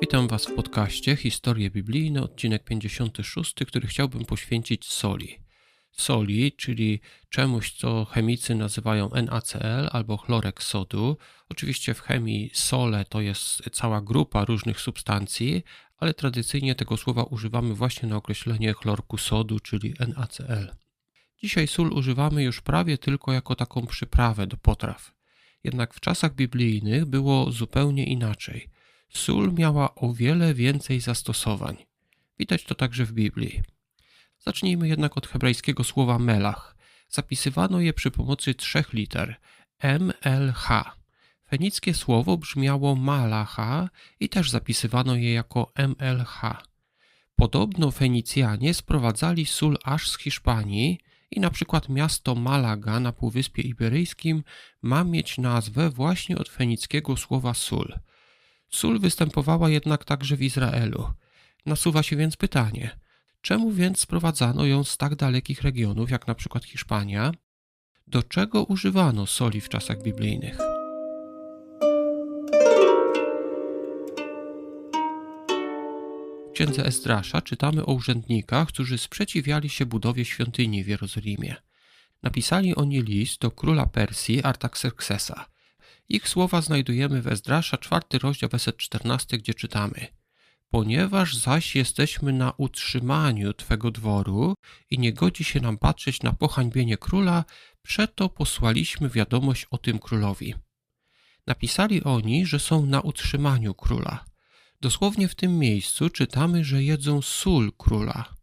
Witam Was w podcaście Historie Biblijne, odcinek 56, który chciałbym poświęcić soli. Soli, czyli czemuś, co chemicy nazywają NaCl albo chlorek sodu. Oczywiście w chemii sole to jest cała grupa różnych substancji, ale tradycyjnie tego słowa używamy właśnie na określenie chlorku sodu, czyli NaCl. Dzisiaj sól używamy już prawie tylko jako taką przyprawę do potraw. Jednak w czasach biblijnych było zupełnie inaczej – Sól miała o wiele więcej zastosowań. Widać to także w Biblii. Zacznijmy jednak od hebrajskiego słowa melach. Zapisywano je przy pomocy trzech liter MLH. Fenickie słowo brzmiało malacha i też zapisywano je jako MLH. Podobno Fenicjanie sprowadzali sól aż z Hiszpanii i na przykład miasto Malaga na Półwyspie Iberyjskim ma mieć nazwę właśnie od fenickiego słowa sól – Sól występowała jednak także w Izraelu. Nasuwa się więc pytanie, czemu więc sprowadzano ją z tak dalekich regionów, jak na przykład Hiszpania? Do czego używano soli w czasach biblijnych? W księdze Ezdrasza czytamy o urzędnikach, którzy sprzeciwiali się budowie świątyni w Jerozolimie. Napisali oni list do króla Persji Artaxerxesa – ich słowa znajdujemy w Ezdrasza, czwarty rozdział, werset 14, gdzie czytamy Ponieważ zaś jesteśmy na utrzymaniu Twego dworu i nie godzi się nam patrzeć na pohańbienie króla, przeto posłaliśmy wiadomość o tym królowi. Napisali oni, że są na utrzymaniu króla. Dosłownie w tym miejscu czytamy, że jedzą sól króla.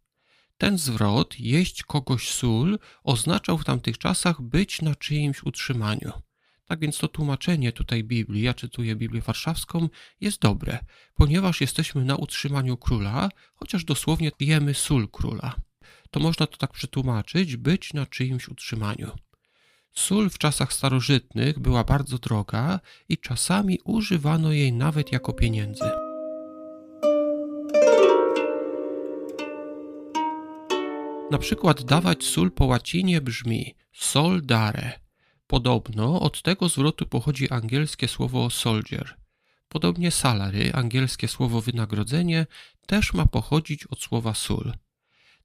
Ten zwrot, jeść kogoś sól, oznaczał w tamtych czasach być na czyimś utrzymaniu. Tak więc to tłumaczenie tutaj Biblii, ja czytuję Biblię Warszawską, jest dobre, ponieważ jesteśmy na utrzymaniu króla, chociaż dosłownie jemy sól króla. To można to tak przetłumaczyć, być na czyimś utrzymaniu. Sól w czasach starożytnych była bardzo droga i czasami używano jej nawet jako pieniędzy. Na przykład dawać sól po łacinie brzmi sol dare, Podobno od tego zwrotu pochodzi angielskie słowo soldier. Podobnie salary, angielskie słowo wynagrodzenie, też ma pochodzić od słowa sól.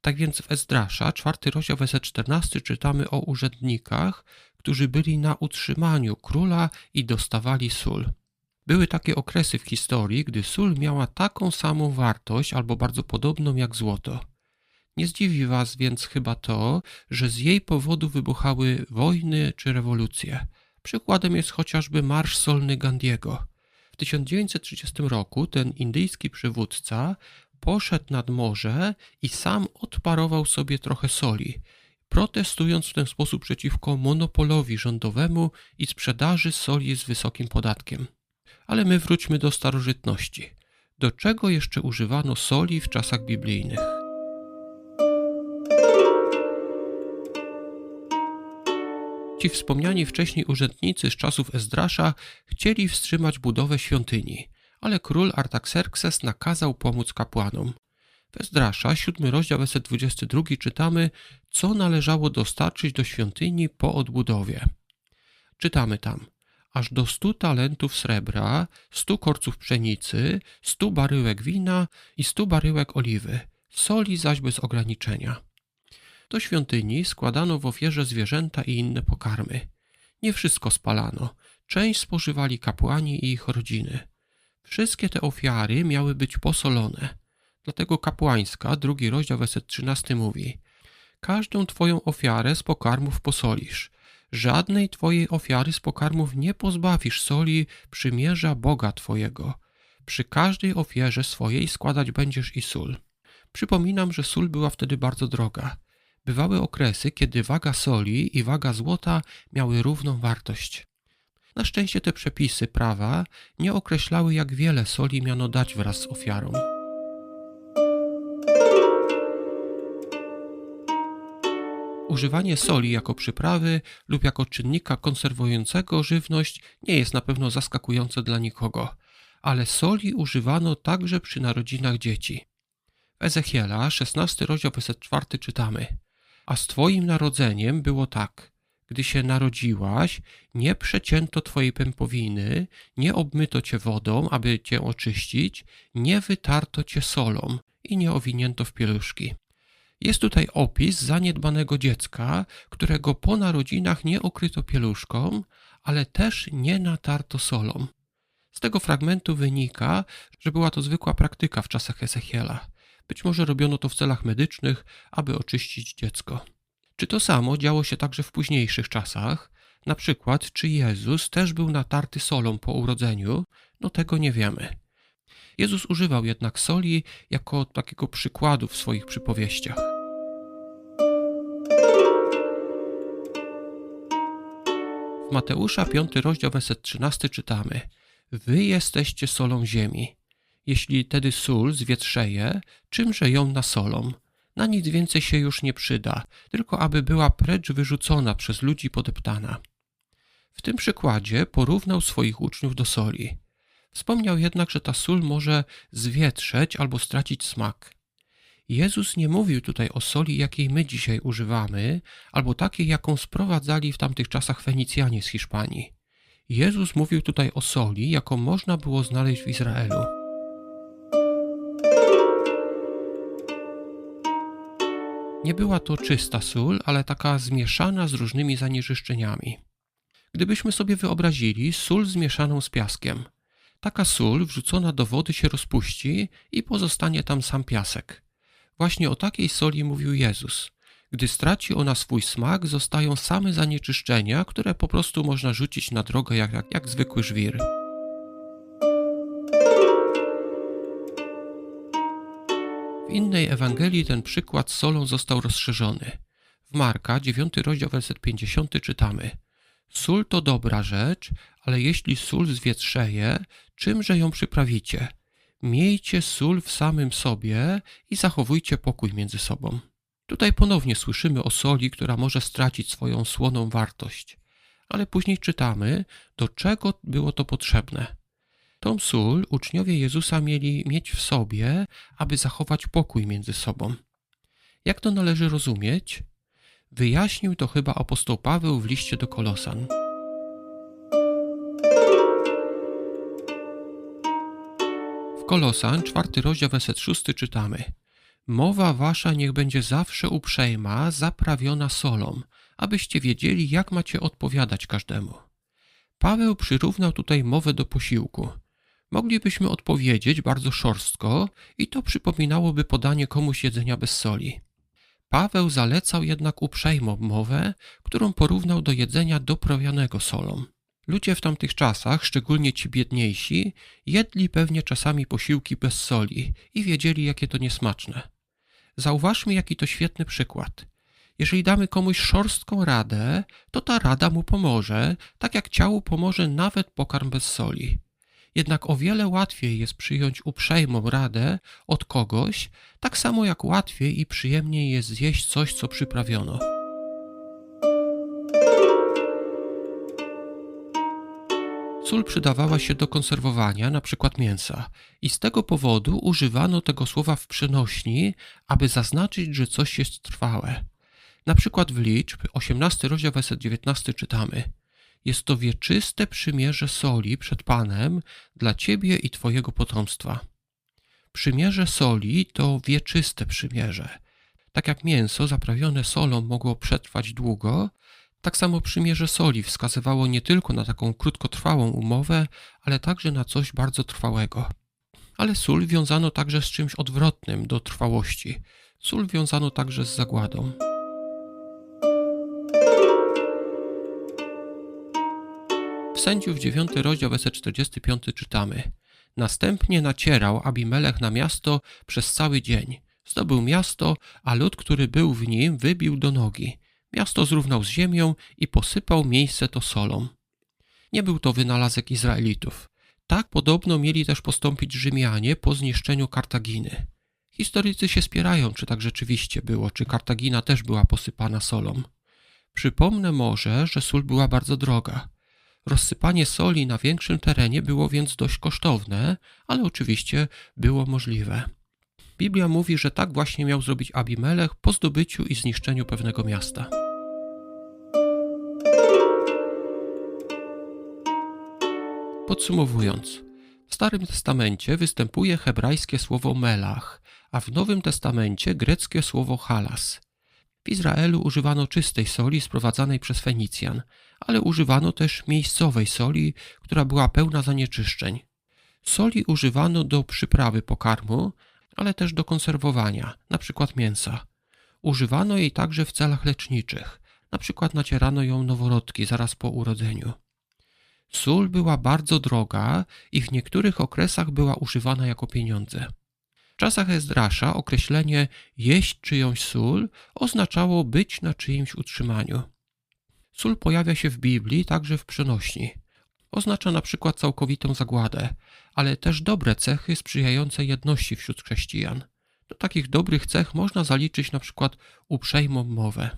Tak więc w Ezdrasza, czwarty rozdział, werset 14, czytamy o urzędnikach, którzy byli na utrzymaniu króla i dostawali sól. Były takie okresy w historii, gdy sól miała taką samą wartość albo bardzo podobną jak złoto. Nie zdziwi Was więc chyba to, że z jej powodu wybuchały wojny czy rewolucje. Przykładem jest chociażby Marsz Solny Gandiego. W 1930 roku ten indyjski przywódca poszedł nad morze i sam odparował sobie trochę soli, protestując w ten sposób przeciwko monopolowi rządowemu i sprzedaży soli z wysokim podatkiem. Ale my wróćmy do starożytności. Do czego jeszcze używano soli w czasach biblijnych? Ci wspomniani wcześniej urzędnicy z czasów Ezdrasza chcieli wstrzymać budowę świątyni, ale król Artaxerxes nakazał pomóc kapłanom. W Ezdrasza, siódmy rozdział, werset 22 czytamy, co należało dostarczyć do świątyni po odbudowie. Czytamy tam, aż do stu talentów srebra, stu korców pszenicy, stu baryłek wina i stu baryłek oliwy, soli zaś bez ograniczenia. Do świątyni składano w ofierze zwierzęta i inne pokarmy. Nie wszystko spalano, część spożywali kapłani i ich rodziny. Wszystkie te ofiary miały być posolone. Dlatego kapłańska, drugi rozdział, werset 13 mówi Każdą twoją ofiarę z pokarmów posolisz. Żadnej twojej ofiary z pokarmów nie pozbawisz soli przymierza Boga twojego. Przy każdej ofierze swojej składać będziesz i sól. Przypominam, że sól była wtedy bardzo droga. Bywały okresy, kiedy waga soli i waga złota miały równą wartość. Na szczęście te przepisy prawa nie określały, jak wiele soli miano dać wraz z ofiarą. Używanie soli jako przyprawy lub jako czynnika konserwującego żywność nie jest na pewno zaskakujące dla nikogo, ale soli używano także przy narodzinach dzieci. W Ezechiela, 16 rozdział, werset 4 czytamy – a z Twoim narodzeniem było tak. Gdy się narodziłaś, nie przecięto twojej pępowiny, nie obmyto cię wodą, aby cię oczyścić, nie wytarto cię solą i nie owinięto w pieluszki. Jest tutaj opis zaniedbanego dziecka, którego po narodzinach nie okryto pieluszką, ale też nie natarto solą. Z tego fragmentu wynika, że była to zwykła praktyka w czasach Ezechiela. Być może robiono to w celach medycznych, aby oczyścić dziecko. Czy to samo działo się także w późniejszych czasach? Na przykład, czy Jezus też był natarty solą po urodzeniu? No tego nie wiemy. Jezus używał jednak soli jako takiego przykładu w swoich przypowieściach. W Mateusza 5 rozdział werset 13 czytamy Wy jesteście solą ziemi. Jeśli tedy sól zwietrzeje, czymże ją nasolą? Na nic więcej się już nie przyda, tylko aby była precz wyrzucona przez ludzi podeptana. W tym przykładzie porównał swoich uczniów do soli. Wspomniał jednak, że ta sól może zwietrzeć albo stracić smak. Jezus nie mówił tutaj o soli, jakiej my dzisiaj używamy, albo takiej, jaką sprowadzali w tamtych czasach Fenicjanie z Hiszpanii. Jezus mówił tutaj o soli, jaką można było znaleźć w Izraelu. Nie była to czysta sól, ale taka zmieszana z różnymi zanieczyszczeniami. Gdybyśmy sobie wyobrazili sól zmieszaną z piaskiem, taka sól wrzucona do wody się rozpuści i pozostanie tam sam piasek. Właśnie o takiej soli mówił Jezus. Gdy straci ona swój smak, zostają same zanieczyszczenia, które po prostu można rzucić na drogę jak, jak, jak zwykły żwir. W innej Ewangelii ten przykład solą został rozszerzony. W Marka, 9 rozdział, werset 50 czytamy Sól to dobra rzecz, ale jeśli sól zwietrzeje, czymże ją przyprawicie? Miejcie sól w samym sobie i zachowujcie pokój między sobą. Tutaj ponownie słyszymy o soli, która może stracić swoją słoną wartość, ale później czytamy, do czego było to potrzebne. Tą sól uczniowie Jezusa mieli mieć w sobie, aby zachować pokój między sobą. Jak to należy rozumieć? Wyjaśnił to chyba apostoł Paweł w liście do Kolosan. W Kolosan, czwarty rozdział, werset szósty czytamy Mowa wasza niech będzie zawsze uprzejma, zaprawiona solą, abyście wiedzieli, jak macie odpowiadać każdemu. Paweł przyrównał tutaj mowę do posiłku – Moglibyśmy odpowiedzieć bardzo szorstko i to przypominałoby podanie komuś jedzenia bez soli. Paweł zalecał jednak uprzejmą mowę, którą porównał do jedzenia doprawianego solą. Ludzie w tamtych czasach, szczególnie ci biedniejsi, jedli pewnie czasami posiłki bez soli i wiedzieli, jakie to niesmaczne. Zauważmy, jaki to świetny przykład. Jeżeli damy komuś szorstką radę, to ta rada mu pomoże, tak jak ciału pomoże nawet pokarm bez soli. Jednak o wiele łatwiej jest przyjąć uprzejmą radę od kogoś, tak samo jak łatwiej i przyjemniej jest zjeść coś, co przyprawiono. Sól przydawała się do konserwowania np. mięsa i z tego powodu używano tego słowa w przenośni, aby zaznaczyć, że coś jest trwałe. Na przykład w liczb 18 rozdział werset 19 czytamy – jest to wieczyste przymierze soli przed Panem dla ciebie i twojego potomstwa. Przymierze soli to wieczyste przymierze. Tak jak mięso zaprawione solą mogło przetrwać długo, tak samo przymierze soli wskazywało nie tylko na taką krótkotrwałą umowę, ale także na coś bardzo trwałego. Ale sól wiązano także z czymś odwrotnym do trwałości. Sól wiązano także z zagładą. Sędziów 9 rozdział werset 45 czytamy Następnie nacierał Abimelech na miasto przez cały dzień. Zdobył miasto, a lud, który był w nim, wybił do nogi. Miasto zrównał z ziemią i posypał miejsce to solą. Nie był to wynalazek Izraelitów. Tak podobno mieli też postąpić Rzymianie po zniszczeniu Kartaginy. Historycy się spierają, czy tak rzeczywiście było, czy Kartagina też była posypana solą. Przypomnę może, że sól była bardzo droga. Rozsypanie soli na większym terenie było więc dość kosztowne, ale oczywiście było możliwe. Biblia mówi, że tak właśnie miał zrobić Abimelech po zdobyciu i zniszczeniu pewnego miasta. Podsumowując, w Starym Testamencie występuje hebrajskie słowo melach, a w Nowym Testamencie greckie słowo halas. W Izraelu używano czystej soli sprowadzanej przez Fenicjan, ale używano też miejscowej soli, która była pełna zanieczyszczeń. Soli używano do przyprawy pokarmu, ale też do konserwowania, np. mięsa. Używano jej także w celach leczniczych, np. nacierano ją noworodki zaraz po urodzeniu. Sól była bardzo droga i w niektórych okresach była używana jako pieniądze. Czasach Ezdrasza określenie jeść czyjąś sól oznaczało być na czyimś utrzymaniu. Sól pojawia się w Biblii także w przenośni. Oznacza na przykład całkowitą zagładę, ale też dobre cechy sprzyjające jedności wśród chrześcijan. Do takich dobrych cech można zaliczyć na przykład uprzejmą mowę.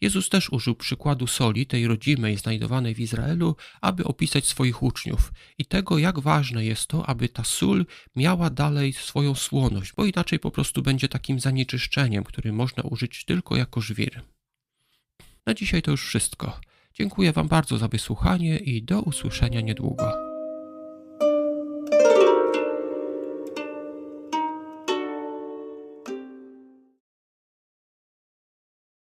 Jezus też użył przykładu soli, tej rodzimej, znajdowanej w Izraelu, aby opisać swoich uczniów i tego, jak ważne jest to, aby ta sól miała dalej swoją słoność, bo inaczej po prostu będzie takim zanieczyszczeniem, który można użyć tylko jako żwir. Na dzisiaj to już wszystko. Dziękuję Wam bardzo za wysłuchanie i do usłyszenia niedługo.